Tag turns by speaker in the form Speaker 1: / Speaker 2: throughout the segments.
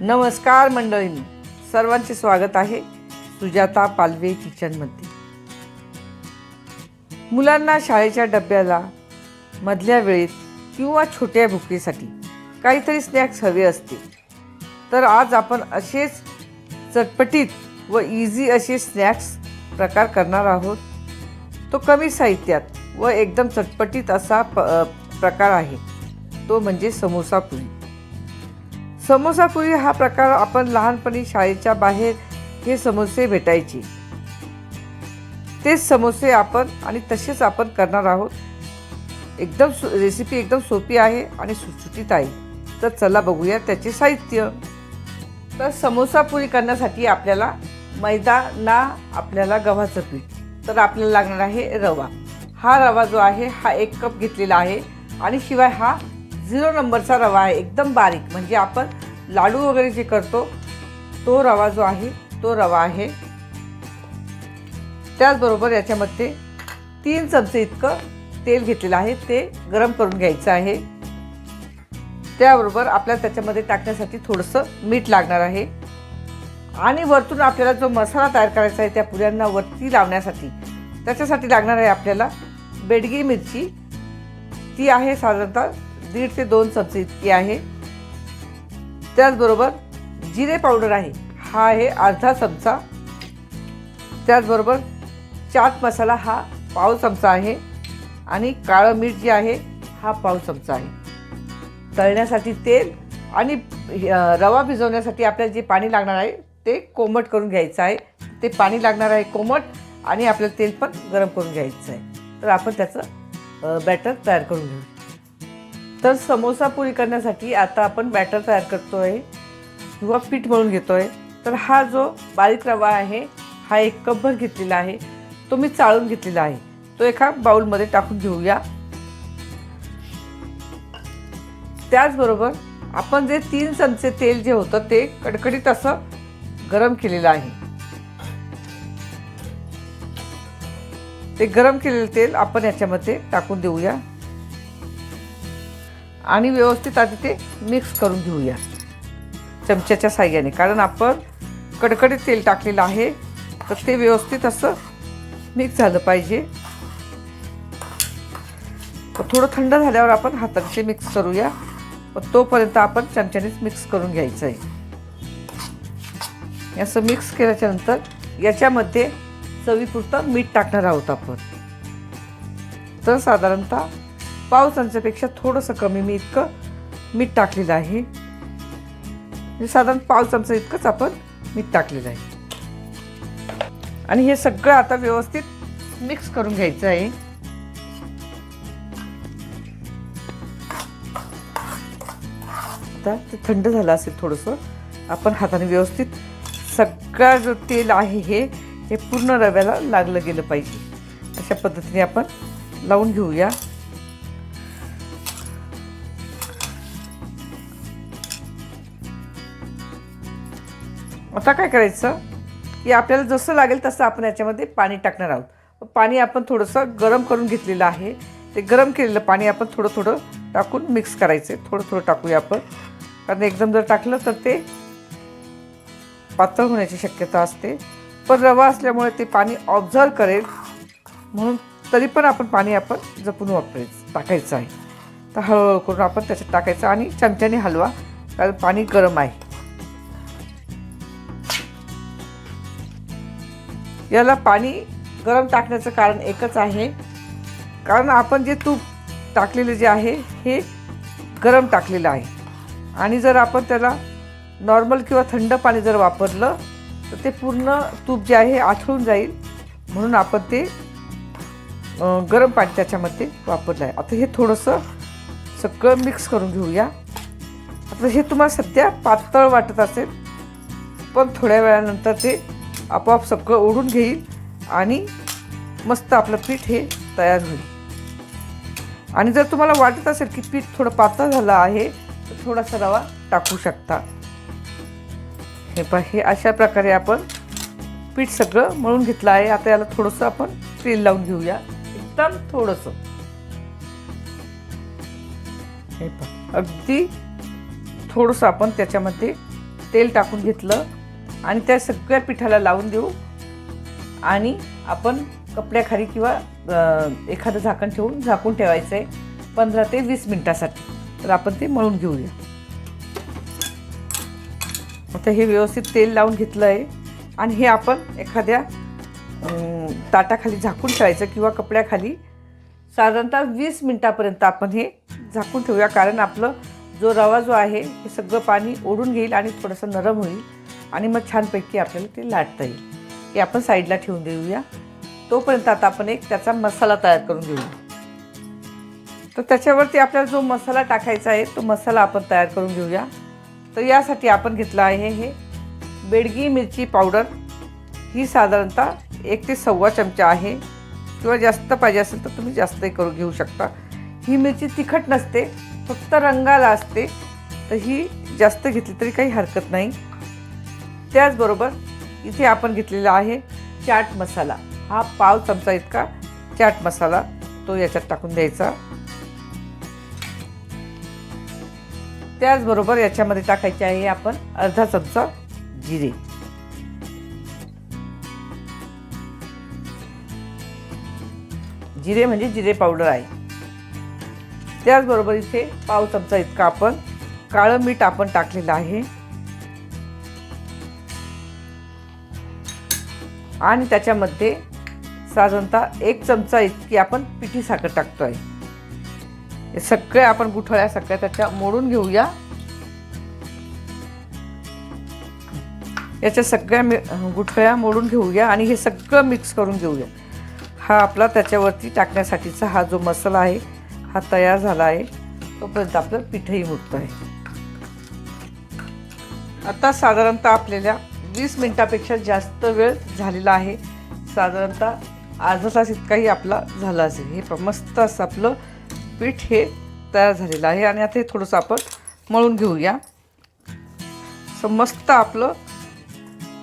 Speaker 1: नमस्कार मंडळींनो. सर्वांचे स्वागत आहे सुजाता पालवे किचनमध्ये मुलांना शाळेच्या डब्याला मधल्या वेळेत किंवा छोट्या भुकेसाठी काहीतरी स्नॅक्स हवे असते. तर आज आपण असेच चटपटीत व इझी असे स्नॅक्स प्रकार करणार आहोत. तो कमी साहित्यात व एकदम चटपटीत असा प प्रकार आहे. तो म्हणजे समोसा पुरी. समोसापुरी हा प्रकार आपण लहानपणी शाळेच्या बाहेर हे समोसे भेटायचे. तेच समोसे आपण आणि तसेच आपण करणार आहोत. एकदम रेसिपी एकदम सोपी आहे आणि सुटसुटीत आहे. तर चला बघूया त्याचे साहित्य. तर समोसा पुरी करण्यासाठी आपल्याला मैदा ना आपल्याला गव्हाचं पीठ. तर आपल्याला लागणार आहे रवा. हा रवा जो आहे हा एक कप घेतलेला आहे आणि शिवाय हा झिरो नंबरचा रवा आहे एकदम बारीक. म्हणजे आपण लाडू वगैरे जे करतो तो रवा जो आहे तो रवा आहे. त्याचबरोबर याच्यामध्ये तीन चमचे इतकं तेल घेतलेलं आहे ते गरम करून घ्यायचं आहे. त्याबरोबर आपल्याला त्याच्यामध्ये टाकण्यासाठी थोडंसं मीठ लागणार आहे. आणि वरतून आपल्याला जो मसाला तयार करायचा आहे त्या पुऱ्यांना वरती लावण्यासाठी त्याच्यासाठी लागणार आहे आपल्याला बेडगी मिरची. ती आहे साधारणतः दीड ते दोन चमचे इतकी आहे. त्याचबरोबर जिरे पावडर आहे. हा आहे अर्धा चमचा. त्याचबरोबर चाट मसाला हा पाव चमचा आहे. आणि काळं मीठ जे आहे हा पाव चमचा आहे. तळण्यासाठी तेल आणि रवा भिजवण्यासाठी आपल्याला जे पाणी लागणार आहे ते कोमट करून घ्यायचं आहे. ते पाणी लागणार आहे कोमट आणि आपल्याला तेल पण गरम करून घ्यायचं आहे. तर आपण त्याचं बॅटर तयार करून घेऊ. तर समोसा पुरी करण्यासाठी आता आपण बॅटर तयार करतो आहे किंवा पीठ म्हणून घेतो आहे तर हा जो बारीक रवा आहे हा एक कपभर घेतलेला आहे. तो मी चाळून घेतलेला आहे. तो एका बाउलमध्ये टाकून घेऊया. त्याचबरोबर आपण जे तीन चमचे तेल जे होतं ते कडकडीत असं गरम केलेलं आहे. ते गरम केलेलं तेल आपण याच्यामध्ये टाकून देऊया. आणि व्यवस्थित आधी ते मिक्स करून घेऊया. चमच्याच्या साह्याने. कारण आपण कडकडीत तेल टाकलेलं आहे तर ते व्यवस्थित असं मिक्स झालं पाहिजे. थोडं थंड झाल्यावर आपण हाताने ते मिक्स करूया तोपर्यंत आपण चमच्यानेच मिक्स करून घ्यायचं आहे असं मिक्स केल्याच्यानंतर याच्यामध्ये चवीपुरतं मीठ टाकणार आहोत आपण. तर साधारणतः पाव चमच्यापेक्षा थोडंसं कमी मी इतकं मीठ टाकलेलं आहे. म्हणजे साधारण पाव चमचा इतकंच आपण मीठ टाकलेलं आहे. आणि हे सगळं आता व्यवस्थित मिक्स करून घ्यायचं आहे. आता ते थंड झालं असेल थोडंसं आपण हाताने व्यवस्थित सगळा जो तेल आहे हे हे पूर्ण रव्याला लागलं गेलं पाहिजे. अशा पद्धतीने आपण लावून घेऊया. आता काय करायचं? की आपल्याला जसं लागेल तसं आपण याच्यामध्ये पाणी टाकणार आहोत. पाणी आपण थोडंसं गरम करून घेतलेलं आहे. ते गरम केलेलं पाणी आपण थोडं थोडं टाकून मिक्स करायचं आहे. थोडं थोडं टाकूया आपण. कारण एकदम जर टाकलं तर ते पातळ होण्याची शक्यता असते. पण रवा असल्यामुळे ते पाणी ऑब्झर्व करेल. म्हणून तरी पण आपण पाणी आपण जपून वापरायचं टाकायचं आहे. तर हळूहळू करून आपण त्याच्यात टाकायचं आणि चमच्याने हलवा. कारण पाणी गरम आहे. याला पाणी गरम टाकण्याचं कारण एकच आहे. कारण आपण जे तूप टाकलेलं जे आहे हे गरम टाकलेलं आहे. आणि जर आपण त्याला नॉर्मल किंवा थंड पाणी जर वापरलं तर ते पूर्ण तूप जे आहे आठळून जाईल. म्हणून आपण ते गरम पाणी त्याच्यामध्ये वापरलं आहे. आता हे थोडंसं सगळं मिक्स करून घेऊया. आता हे तुम्हाला सध्या पातळ वाटत असेल पण थोड्या वेळानंतर ते आपोआप सगळं ओढून घेईल आणि मस्त आपलं पीठ हे तयार होईल. आणि जर तुम्हाला वाटत असेल की पीठ थोडं पातळ झालं आहे तर थोडासा रवा टाकू शकता. हे पा हे अशा प्रकारे आपण पीठ सगळं मळून घेतलं आहे. आता याला थोडंसं आपण तेल लावून घेऊया. एकदम थोडंसं. हे पा अगदी थोडंसं आपण त्याच्यामध्ये तेल टाकून घेतलं. आणि त्या सगळ्या पिठाला लावून देऊ. आणि आपण कपड्याखाली किंवा एखादं झाकण ठेवून झाकून ठेवायचं आहे पंधरा ते वीस मिनटासाठी. तर आपण ते मळून घेऊया. आता हे व्यवस्थित तेल लावून घेतलं आहे आणि हे आपण एखाद्या ताटाखाली झाकून ठेवायचं किंवा कपड्याखाली साधारणतः वीस मिनटापर्यंत आपण हे झाकून ठेवूया. कारण आपलं जो रवा जो आहे हे सगळं पाणी ओढून घेईल आणि थोडंसं नरम होईल. आणि मग छानपैकी आपल्याला ते लाटता येईल. हे आपण साईडला ठेवून देऊया. तोपर्यंत आता आपण एक त्याचा मसाला तयार करून घेऊया तर त्याच्यावरती आपल्याला जो मसाला टाकायचा आहे तो मसाला आपण तयार करून घेऊया. तर यासाठी आपण घेतलं आहे हे बेडगी मिरची पावडर. ही साधारणतः एक ते सव्वा चमचा आहे. किंवा जास्त पाहिजे असेल तर तुम्ही जास्तही करून घेऊ शकता. ही मिरची तिखट नसते फक्त रंगाला असते. तर ही जास्त घेतली तरी काही हरकत नाही. त्याचबरोबर इथे आपण घेतलेला आहे चाट मसाला. हा पाव चमचा इतका चाट मसाला तो याच्यात टाकून द्यायचा. त्याचबरोबर याच्यामध्ये टाकायचे आहे आपण अर्धा चमचा जिरे. जिरे म्हणजे जिरे पावडर आहे. त्याचबरोबर इथे पाव चमचा इतका आपण काळं मीठ आपण टाकलेलं आहे. आणि त्याच्यामध्ये साधारणतः एक चमचा इतकी आपण पिठी साखर टाकतो आहे हे सगळे आपण गुठळ्या सगळ्या त्याच्या मोडून घेऊया. याच्या सगळ्या मि गुठळ्या मोडून घेऊया आणि हे सगळं मिक्स करून घेऊया. हा आपला त्याच्यावरती टाकण्यासाठीचा हा जो मसाला आहे हा तयार झाला आहे. तोपर्यंत आपलं पिठही मुरतं आहे आता साधारणतः आपल्याला वीस मिनटापेक्षा जास्त वेळ झालेला आहे. साधारणतः अर्धा तास इतकाही आपला झाला असेल. हे मस्त असं आपलं पीठ हे तयार झालेलं आहे. आणि आता हे थोडंसं आपण मळून घेऊया. मस्त आपलं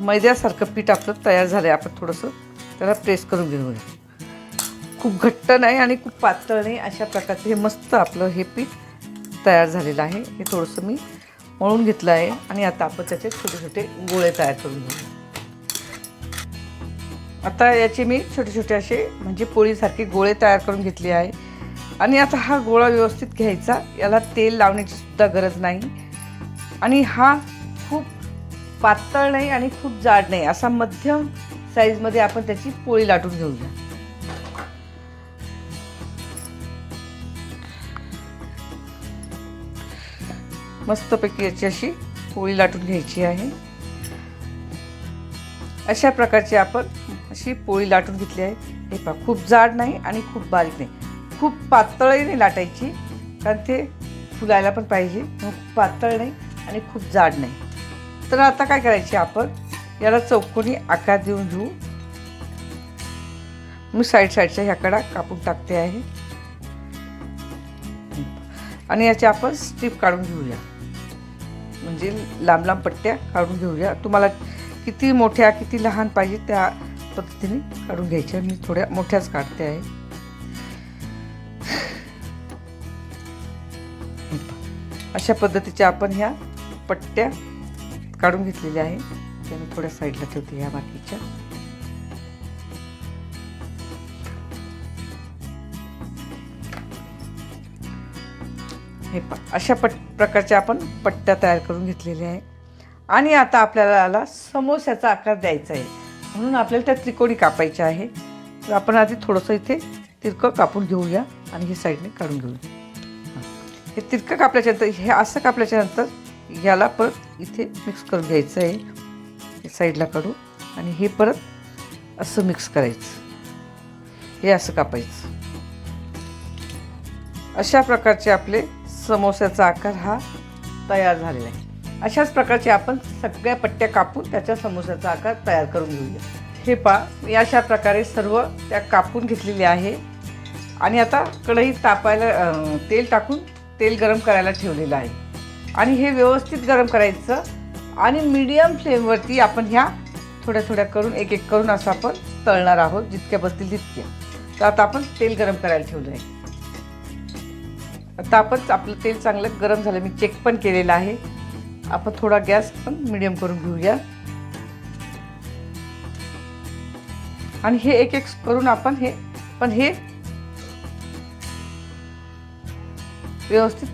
Speaker 1: मैद्यासारखं पीठ आपलं तयार झालं आहे आपण थोडंसं त्याला प्रेस करून घेऊया. खूप घट्ट नाही आणि खूप पातळ नाही. अशा प्रकारचं हे मस्त आपलं हे पीठ तयार झालेलं आहे. हे थोडंसं मी मळून घेतलं आहे आणि आता आपण त्याचे छोटे छोटे गोळे तयार करून घेऊ. आता याचे मी छोटे छोटे असे म्हणजे पोळीसारखे गोळे तयार करून घेतले आहे. आणि आता हा गोळा व्यवस्थित घ्यायचा. याला तेल लावण्याची सुद्धा गरज नाही. आणि हा खूप पातळ नाही आणि खूप जाड नाही. असा मध्यम साईजमध्ये आपण त्याची पोळी लाटून घेऊया. मस्तपैकी याची अशी पोळी लाटून घ्यायची आहे. अशा प्रकारची आपण अशी पोळी लाटून घेतली आहे. हे पहा खूप जाड नाही आणि खूप बारीक नाही. खूप पातळही नाही लाटायची कारण ते फुलायला पण पाहिजे. मग खूप पातळ नाही आणि खूप जाड नाही. तर आता काय करायचे आपण? याला चौकोनी आकार देऊन घेऊ. मी साईड साईडच्या ह्या कडा कापून टाकते आहे. आणि याचे आपण स्ट्रीप काढून घेऊया. म्हणजे लांब लांब पट्ट्या काढून घेऊया. तुम्हाला किती मोठ्या किती लहान पाहिजे त्या पद्धतीने काढून घ्यायच्या. मी थोड्या मोठ्याच काढते आहे. अशा पद्धतीच्या आपण ह्या पट्ट्या काढून घेतलेल्या आहे. त्याने थोड्या साईडला ठेवते ह्या बाकीच्या. हे प अशा पट प्रकारच्या आपण पट्ट्या तयार करून घेतलेल्या आहे. आणि आता आपल्याला याला समोस्याचा आकार द्यायचा आहे. म्हणून आपल्याला त्या त्रिकोणी कापायच्या आहे. तर आपण आधी थोडंसं इथे तिरकं कापून घेऊया आणि हे साईडने काढून घेऊया. हे. तिरकं कापल्याच्यानंतर हे असं कापल्याच्यानंतर याला परत इथे मिक्स करून घ्यायचं आहे. हे साईडला काढू आणि हे परत असं मिक्स करायचं. हे असं कापायचं. अशा प्रकारचे आपले समोस्याचा आकार हा तयार झालेला आहे. अशाच प्रकारचे आपण सगळ्या पट्ट्या कापून त्याच्या समोस्याचा आकार तयार करून घेऊया. हे पा मी अशा प्रकारे सर्व त्या कापून घेतलेले आहे. आणि आता कढई तापायला तेल टाकून तेल गरम करायला ठेवलेलं आहे. आणि हे व्यवस्थित गरम करायचं आणि मीडियम फ्लेमवरती आपण ह्या थोड्या थोड्या करून एक एक करून असं आपण तळणार आहोत जितक्या बसतील तितक्या. तर आता आपण तेल गरम करायला ठेवलं आहे आता आपण आपलं तेल चांगलं गरम झालं. मी चेक पण केलेलं आहे. आपण थोडा गॅस पण मिडियम करून घेऊया. आणि हे एक एक करून आपण हे पण हे व्यवस्थित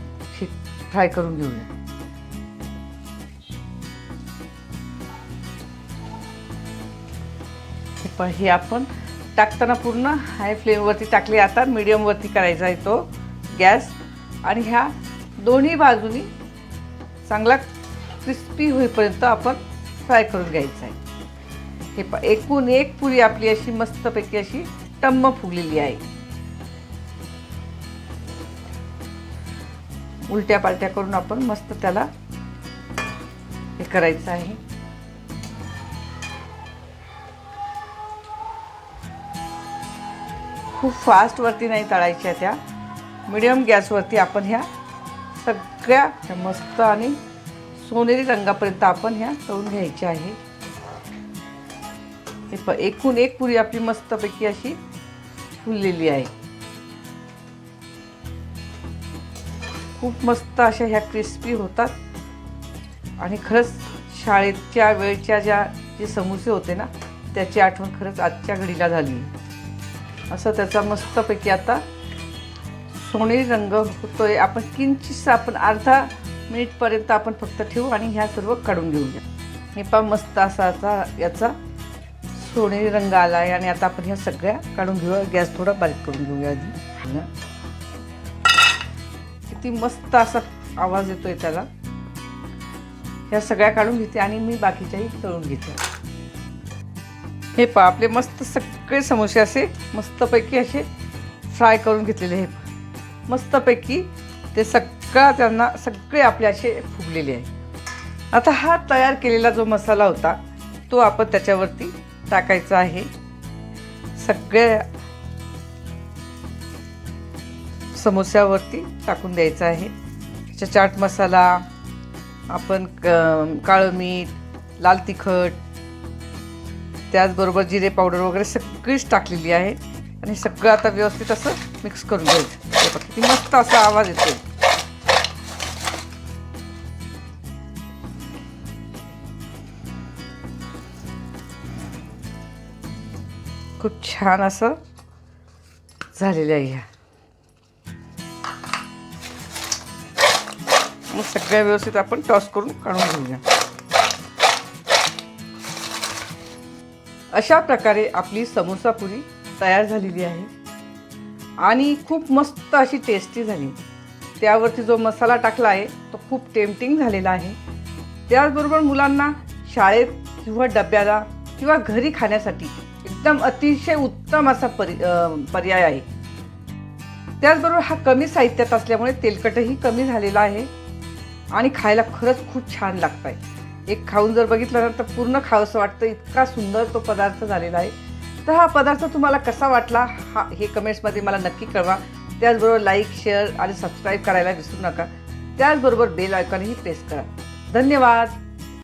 Speaker 1: फ्राय करून घेऊया. पण हे आपण टाकताना पूर्ण हाय फ्लेमवरती टाकले. आता मिडियमवरती करायचा आहे तो गॅस. आणि ह्या दोन्ही बाजूनी चांगला क्रिस्पी होईपर्यंत आपण फ्राय करून घ्यायचं आहे. हे पा एकूण एक पुरी आपली अशी मस्तपैकी अशी टम्म फुगलेली आहे. उलट्या पालट्या करून आपण मस्त त्याला हे करायचं आहे. खूप फास्ट वरती नाही तळायच्या त्या. मिडियम गॅसवरती आपण ह्या सगळ्या मस्त आणि सोनेरी रंगापर्यंत आपण ह्या तळून घ्यायच्या आहे. हे प एकूण एक पुरी आपली मस्तपैकी अशी फुललेली आहे. खूप मस्त अशा ह्या क्रिस्पी होतात. आणि खरंच शाळेच्या वेळच्या ज्या जे समोसे होते ना त्याची आठवण खरंच आजच्या घडीला झाली. असं त्याचा मस्तपैकी आता सोनेरी रंग होतोय. आपण किंचितसा आपण अर्धा मिनिटपर्यंत आपण फक्त ठेवू आणि ह्या सर्व काढून घेऊया. हे पा मस्त असा याचा सोनेरी रंग आला आहे आणि आता आपण ह्या सगळ्या काढून घेऊया. गॅस थोडा बारीक करून घेऊया आधी. किती मस्त असा आवाज येतोय त्याला. ह्या सगळ्या काढून घेते आणि मी बाकीच्याही तळून घेते. हे पा आपले मस्त सगळे समोसे असे मस्तपैकी असे फ्राय करून घेतलेले हे मस्तपैकी ते सगळा त्यांना सगळे आपले असे फुगलेले आहे. आता हा तयार केलेला जो मसाला होता तो आपण त्याच्यावरती टाकायचा आहे. सगळ्या समोस्यावरती टाकून द्यायचा आहे. त्याच्या चाट मसाला आपण क काळं मीठ लाल तिखट त्याचबरोबर जिरे पावडर वगैरे सगळीच टाकलेली आहे. आणि सगळं आता व्यवस्थित असं मिक्स करून घ्यायचं हे किती मस्त असा आवाज येतो खूप छान असं झालेलं आहे ह्या मग सगळ्या व्यवस्थित आपण टॉस करून काढून घेऊया अशा प्रकारे आपली समोसा पुरी तयार झालेली आहे आणि खूप मस्त अशी टेस्टी झाली. त्यावरती जो मसाला टाकला आहे तो खूप टेम्पटिंग झालेला आहे. त्याचबरोबर मुलांना शाळेत किंवा डब्याला किंवा घरी खाण्यासाठी एकदम अतिशय उत्तम असा परि पर्याय आहे. त्याचबरोबर हा कमी साहित्यात असल्यामुळे तेलकटही कमी झालेला आहे आणि खायला खरंच खूप छान लागत आहे एक खाऊन जर बघितलं ना तर पूर्ण खावंसं वाटतं. इतका सुंदर तो पदार्थ झालेला आहे. तर हा पदार्थ तुम्हाला कसा वाटला हा हे कमेंट्समध्ये मला नक्की कळवा. त्याचबरोबर लाईक शेअर आणि सबस्क्राईब करायला विसरू नका. त्याचबरोबर बेल आयकॉनही प्रेस करा. धन्यवाद.